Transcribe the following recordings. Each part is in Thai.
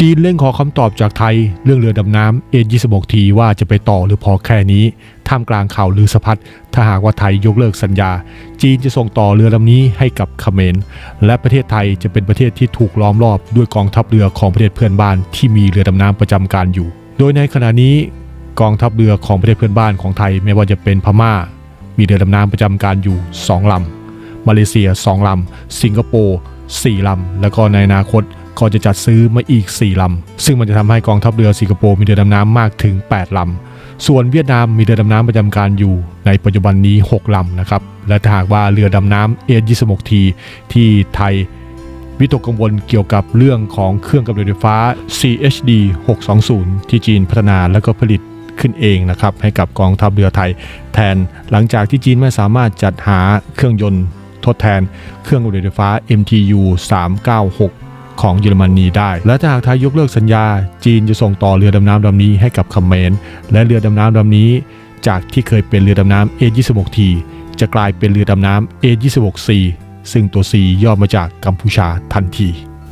จีนเร่งขอคำตอบจากไทย เรื่องเรือดำน้ำ A26T ว่าจะไปต่อหรือพอแค่นี้ ท่ามกลางข่าวลือสะพัดถ้าหากว่าไทยยกเลิกสัญญา จีนจะส่งต่อเรือลำนี้ให้กับเขมร และประเทศไทยจะเป็นประเทศที่ถูกล้อมรอบด้วยกองทัพเรือของประเทศเพื่อนบ้านที่มีเรือดำน้ำประจำการอยู่ โดยในขณะนี้กองทัพเรือของประเทศเพื่อนบ้านของไทยไม่ว่าจะเป็นพม่า มีเรือดำน้ำประจำการอยู่2ลำมาเลเซีย 2ลำสิงคโปร์4ลำแล้วก็ในอนาคต ก็จะจัดซื้อมาอีก 4 ลำ ซึ่งมันจะทำให้กองทัพเรือสิงคโปร์มีเรือดำน้ำมากถึง 8 ลำ ส่วนเวียดนามมีเรือดำน้ำประจำการอยู่ในปัจจุบันนี้ 6 ลำนะครับ และถ้าหากว่าเรือดำน้ำเอ2 6ทีที่ไทยวิตกกังวลเกี่ยวกับเรื่องของเครื่องกำเนิดไฟฟ้า CHD 620 ที่จีนพัฒนาและก็ผลิตขึ้นเองนะครับให้กับกองทัพเรือไทย แทนหลังจากที่จีนไม่สามารถจัดหาเครื่องยนต์ทดแทนเครื่องกำเนิดไฟฟ้า MTU 396 ของเยอรมนีได้ และถ้าหากไทยยกเลิกสัญญา จีนจะส่งต่อเรือดำน้ำลำนี้ให้กับเขมรและเรือดำน้ำลำนี้ จากที่เคยเป็นเรือดำน้ำ A26T จะกลายเป็นเรือดำน้ำ A26C ซึ่งตัว C ย่อมาจากกัมพูชาทันที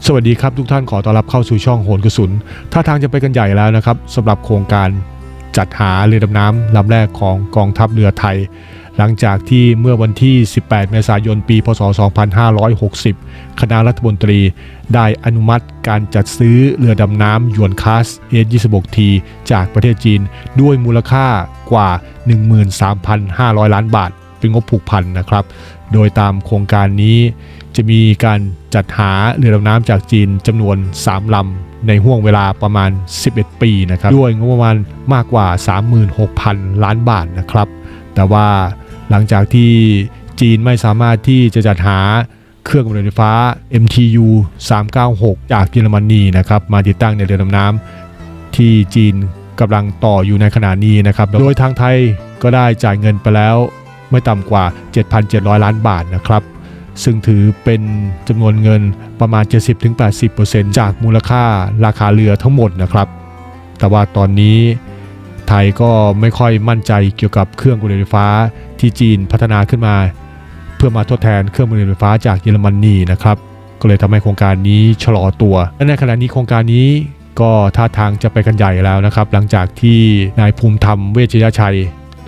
สวัสดีครับทุกท่านขอต้อนรับเข้าสู่ช่องโหนกระสุน ท่าทางจะไปกันใหญ่แล้วนะครับสำหรับโครงการจัดหาเรือดำน้ำลำแรกของกองทัพเรือไทย หลังจากที่เมื่อวันที่ 18 เมษายน ปี พศ 2560 คณะรัฐมนตรีได้อนุมัติการจัดซื้อเรือดำน้ำยวนคลาส S26T จากประเทศจีนด้วยมูลค่ากว่า 13,500 ล้านบาท เป็นงบผูกพันนะครับ โดยตามโครงการนี้จะมีการจัดหาเรือดำน้ำจากจีนจำนวน 3 ลำ ในห่วงเวลาประมาณ 11 ปีนะครับ ด้วยงบประมาณมากกว่า 36,000 ล้านบาทนะครับ แต่ว่า หลังจากที่จีนไม่สามารถที่จะจัดหาเครื่องกำเนิดไฟฟ้า MTU 396 จากเยอรมนีนะครับมาติดตั้งในเรือดำน้ำที่จีนกำลังต่ออยู่ในขณะนี้นะครับ โดยทางไทยก็ได้จ่ายเงินไปแล้วไม่ต่ำกว่า 7,700 ล้านบาทนะครับ ซึ่งถือเป็นจำนวนเงินประมาณ 70-80%จากมูลค่าราคาเรือทั้งหมดนะครับ แต่ว่าตอนนี้ ไทยก็ไม่ค่อยมั่นใจเกี่ยวกับเครื่องกำเนิดไฟฟ้าที่จีนพัฒนาขึ้นมา เพื่อมาทดแทนเครื่องกำเนิดไฟฟ้าจากเยอรมนีนะครับก็เลยทำให้โครงการนี้ชะลอตัวและในขณะนี้โครงการนี้ก็ท่าทางจะไปกันใหญ่แล้วนะครับ หลังจากที่นายภูมิธรรมเวชยชัย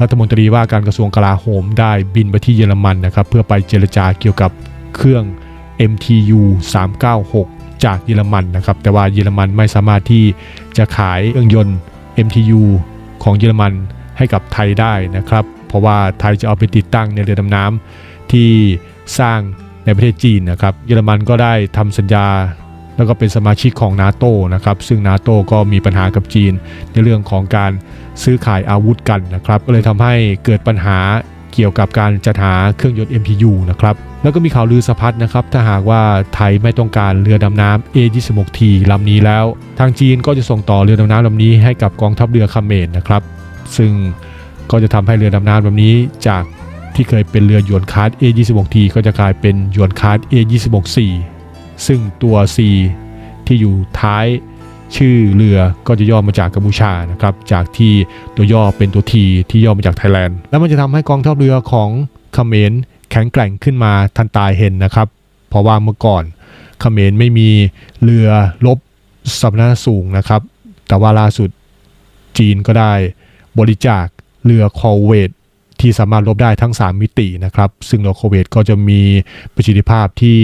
รัฐมนตรีว่าการกระทรวงกลาโหมได้บินไปที่เยอรมันนะครับ เพื่อไปเจรจาเกี่ยวกับเครื่อง MTU 396 จากเยอรมันนะครับ แต่ว่าเยอรมันไม่สามารถที่จะขายเครื่องยนต์ MTU ของเยอรมันให้กับไทยได้นะครับ เพราะว่าไทยจะเอาไปติดตั้งในเรือดำน้ำที่สร้างในประเทศจีนนะครับ เยอรมันก็ได้ทำสัญญาแล้วก็เป็นสมาชิกของนาโตนะครับ ซึ่งนาโตก็มีปัญหากับจีนในเรื่องของการซื้อขายอาวุธกันนะครับ ก็เลยทำให้เกิดปัญหาเกี่ยวกับการจัดหาเครื่องยนต์ MTU นะครับ แล้วก็มีข่าวลือสะพัดนะครับ ถ้าหากว่าไทยไม่ต้องการเรือดำน้ำ A26T ลำนี้แล้ว ทางจีนก็จะส่งต่อเรือดำน้ำลำนี้ให้กับกองทัพเรือเขมรนะครับ ซึ่งก็จะทำให้เรือดำน้ำลำนี้จากที่เคยเป็นเรือหยวนคาร์ด A26T ก็จะกลายเป็นหยวนคาร์ด A26C ซึ่งตัว C ที่อยู่ท้ายชื่อเรือก็จะย่อมาจากกัมพูชานะครับ จากที่ตัวย่อเป็นตัว T ที่ย่อมาจากไทยแลนด์ แล้วมันจะทำให้กองทัพเรือของเขมร ข็งแกร่งขึ้นมาทันตาเห็นนะครับ เพราะว่าเมื่อก่อนเขมรไม่มีเรือรบสำนักสูงนะครับ แต่ว่าล่าสุดจีนก็ได้บริจาคเรือคอเวตที่สามารถลบได้ทั้ง 3 มิตินะครับ ซึ่งเรือโคเวตก็จะมีประสิทธิภาพที่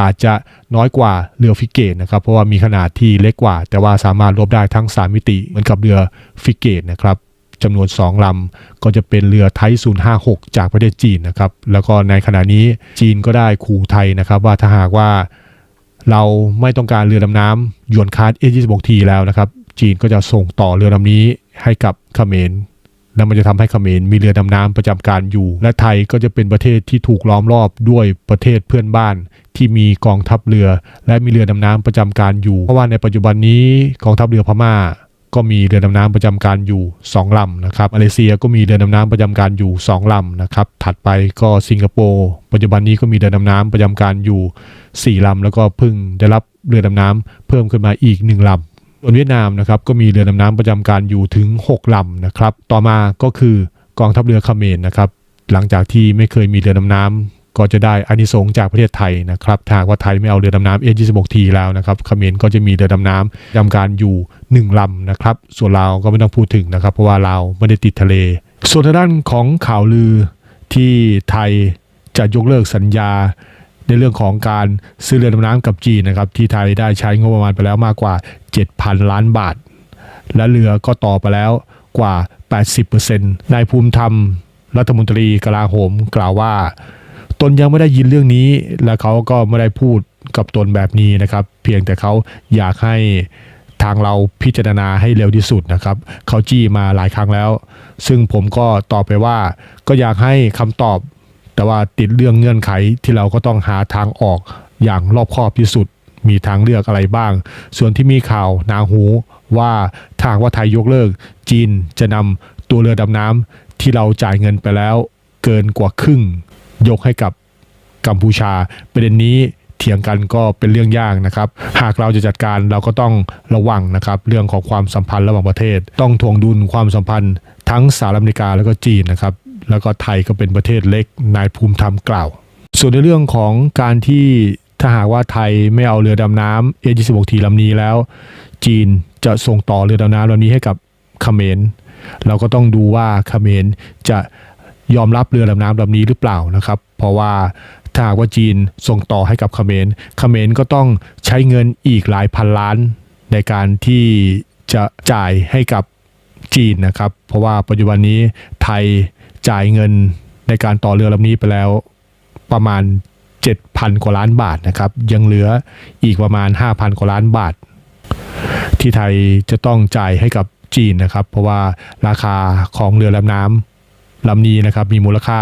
อาจจะน้อยกว่าเรือฟิกเกตนะครับ เพราะว่ามีขนาดที่เล็กกว่า แต่ว่าสามารถลบได้ทั้ง 3 มิติ เหมือนกับเรือฟิกเกตนะครับ จำนวน 2 ลำ ก็จะเป็นเรือไทย056จากประเทศจีนนะครับ แล้วก็ในขณะนี้จีนก็ได้ขู่ไทยนะครับว่าถ้าหากว่าเราไม่ต้องการเรือดำน้ำยวนคาร์ด A26T แล้วนะครับ จีนก็จะส่งต่อเรือลำนี้ให้กับเขมรและมันจะทำให้เขมรมีเรือดำน้ำประจำการอยู่ และไทยก็จะเป็นประเทศที่ถูกล้อมรอบด้วยประเทศเพื่อนบ้าน ที่มีกองทัพเรือ และมีเรือดำน้ำประจำการอยู่ เพราะว่าในปัจจุบันนี้กองทัพเรือพม่า ก็มีเรือดำน้ำประจำการอยู่ 2ลำนะครับมาเลเซียก็มีเรือดำน้ำประจำการอยู่ 2ลำนะครับ ถัดไปก็สิงคโปร์ปัจจุบันนี้ก็มีเรือดำน้ำประจำการอยู่ 4ลำแล้วก็เพิ่งได้รับเรือดำน้ำเพิ่มขึ้นมาอีก 1ลำส่วนเวียดนามนะครับก็มีเรือดำน้ำประจำการอยู่ถึง 6ลำนะครับ ต่อมาก็คือกองทัพเรือเขมรนะครับ หลังจากที่ไม่เคยมีเรือดำน้ำ ก็จะได้อานิสงส์จากประเทศไทยนะครับถ้าว่าไทยไม่เอาเรือดำน้ำเอ A26T แล้วนะครับเขมรก็จะมีเรือดำน้ำทำการอยู่ 1ลำนะครับ ส่วนลาวก็ไม่ต้องพูดถึงนะครับ เพราะว่าลาวไม่ได้ติดทะเล ส่วนทางด้านของข่าวลือที่ไทยจะยกเลิกสัญญาในเรื่องของการซื้อเรือดำน้ำกับจีนนะครับที่ไทยได้ใช้งบประมาณไปแล้วมากกว่า 7,000 ล้านบาท และเรือก็ต่อไปแล้วกว่า 80%นายภูมิธรรมรัฐมนตรีกลาโหมกล่าวว่า ตนยังไม่ได้ยินเรื่องนี้ และเขาก็ไม่ได้พูดกับตนแบบนี้นะครับ เพียงแต่เขาอยากให้ทางเราพิจารณาให้เร็วที่สุดนะครับ เขาจี้มาหลายครั้งแล้ว ซึ่งผมก็ตอบไปว่า ก็อยากให้คำตอบ แต่ว่าติดเรื่องเงื่อนไขที่เราก็ต้องหาทางออกอย่างรอบคอบที่สุด มีทางเลือกอะไรบ้าง ส่วนที่มีข่าวนาหูว่าทางว่าไทยยกเลิก จีนจะนำตัวเรือดำน้ำที่เราจ่ายเงินไปแล้ว เกินกว่าครึ่ง ยกให้กับกัมพูชา ประเด็นนี้เถียงกันก็เป็นเรื่องยากนะครับ หากเราจะจัดการเราก็ต้องระวังนะครับ เรื่องของความสัมพันธ์ระหว่างประเทศ ต้องทวงดุลความสัมพันธ์ทั้งสหรัฐอเมริกาแล้วก็จีนนะครับ แล้วก็ไทยก็เป็นประเทศเล็กนายภูมิธรรมกล่าว ส่วนในเรื่องของการที่ถ้าหากว่าไทยไม่เอาเรือดำน้ำ A26T ลำนี้แล้ว จีนจะส่งต่อเรือดำน้ำลำนี้ให้กับเขมรเราก็ต้องดูว่าเขมรจะ ยอมรับเรือดำน้ำลำนี้หรือเปล่านะครับ เพราะว่าถ้าหากว่าจีนส่งต่อให้กับเขมรเขมรก็ต้องใช้เงินอีกหลายพันล้านในการที่จะจ่ายให้กับจีนนะครับ เพราะว่าปัจจุบันนี้ไทยจ่ายเงินในการต่อเรือลำนี้ไปแล้วประมาณ 7,000 กว่าล้านบาทนะครับ ยังเหลืออีกประมาณ 5,000 กว่าล้านบาท ที่ไทยจะต้องจ่ายให้กับจีนนะครับ เพราะว่าราคาของเรือลำน้ำ ลำนี้นะครับมีมูลค่า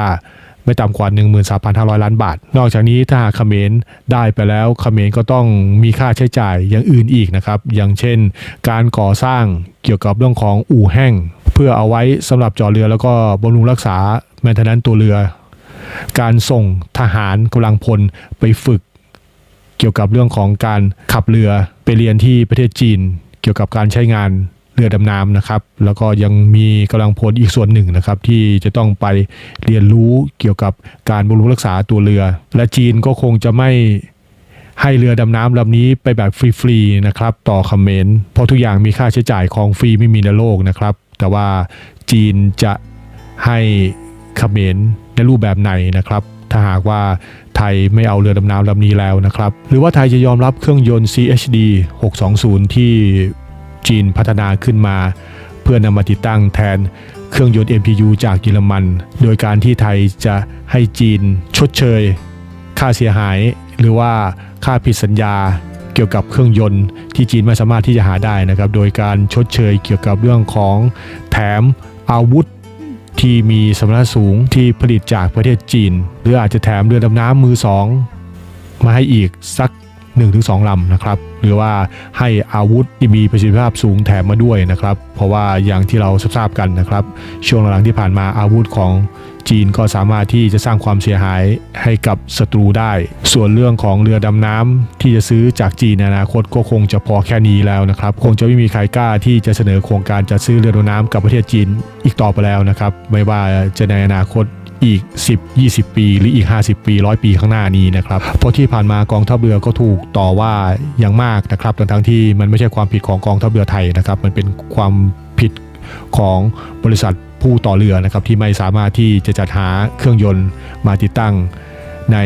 ไม่ต่ำกว่า 13,500 ล้านบาท นอกจากนี้ถ้าหากเขมรได้ไปแล้วเขมรก็ต้องมีค่าใช้จ่ายอย่างอื่นอีกนะครับ อย่างเช่น การก่อสร้างเกี่ยวกับเรื่องของอู่แห้ง เพื่อเอาไว้สำหรับจอดเรือแล้วก็บำรุงรักษาแมนเทนแนนตัวเรือ การส่งทหารกำลังพลไปฝึก เกี่ยวกับเรื่องของการขับเรือไปเรียนที่ประเทศจีน เกี่ยวกับการใช้งาน เรือดำน้ำนะครับ แล้วก็ยังมีกำลังพลอีกส่วนหนึ่งนะครับ ที่จะต้องไปเรียนรู้เกี่ยวกับการบำรุงรักษาตัวเรือ และจีนก็คงจะไม่ให้เรือดำน้ำลำนี้ไปแบบฟรีๆนะครับ ต่อคอมเขมนต์เพราะทุกอย่างมีค่าใช้จ่ายของฟรีไม่มีในโลกนะครับ แต่ว่าจีนจะให้เขมรในรูปแบบไหนนะครับ ถ้าหากว่าไทยไม่เอาเรือดำน้ำลำนี้แล้วนะครับ หรือว่าไทยจะยอมรับเครื่องยนต์ CHD 620 ที่ จีนพัฒนาขึ้นมา เพื่อนำมาติดตั้งแทนเครื่องยนต์ MPU จากเยอรมัน โดยการที่ไทยจะให้จีนชดเชย ค่าเสียหาย หรือว่าค่าผิดสัญญาเกี่ยวกับเครื่องยนต์ที่จีนไม่สามารถที่จะหาได้นะครับ โดยการชดเชยเกี่ยวกับเรื่องของแถมอาวุธที่มีสมรรถสูงที่ผลิตจากประเทศจีน หรืออาจจะแถมเรือดำน้ำมือสองมาให้อีกสัก 1-2ลำนะครับหรือว่าให้อาวุธที่มีประสิทธิภาพสูงแถมมาด้วยนะครับ เพราะว่าอย่างที่เราทราบกันนะครับ ช่วงหลังที่ผ่านมาอาวุธของจีนก็สามารถที่จะสร้างความเสียหายให้กับศัตรูได้ ส่วนเรื่องของเรือดำน้ำที่จะซื้อจากจีนในอนาคตก็คงจะพอแค่นี้แล้วนะครับ คงจะไม่มีใครกล้าที่จะเสนอโครงการจะซื้อเรือดำน้ำกับประเทศจีนอีกต่อไปแล้วนะครับ ไม่ว่าจะในอนาคต อีก 10 20 ปี หรืออีก 50 ปี100ปีข้างหน้านี้นะครับเพราะที่ผ่านมากองทัพเรือก็ถูกต่อว่าอย่างมากนะครับทั้งที่มันไม่ใช่ความผิดของกองทัพเรือไทยนะครับ มันเป็นความผิดของบริษัทผู้ต่อเรือนะครับที่ไม่สามารถที่จะจัดหาเครื่องยนต์มาติดตั้ง ใน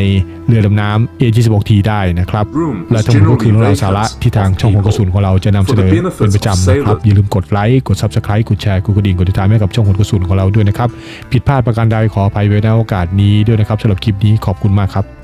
เรือดำน้ำ A26T ได้นะครับ และทั้งหมดก็คือเรื่องราวสาระที่ทางช่องหัวกระสุนของเราจะนำเสนอเป็นประจำนะครับ อย่าลืมกดไลค์กด Subscribe กดแชร์กดกระดิ่งกดติดตามให้กับช่องหัวกระสุนของเราด้วยนะครับ ผิดพลาดประการใดขออภัยไว้ในโอกาสนี้ด้วยนะครับสำหรับคลิปนี้ขอบคุณมากครับ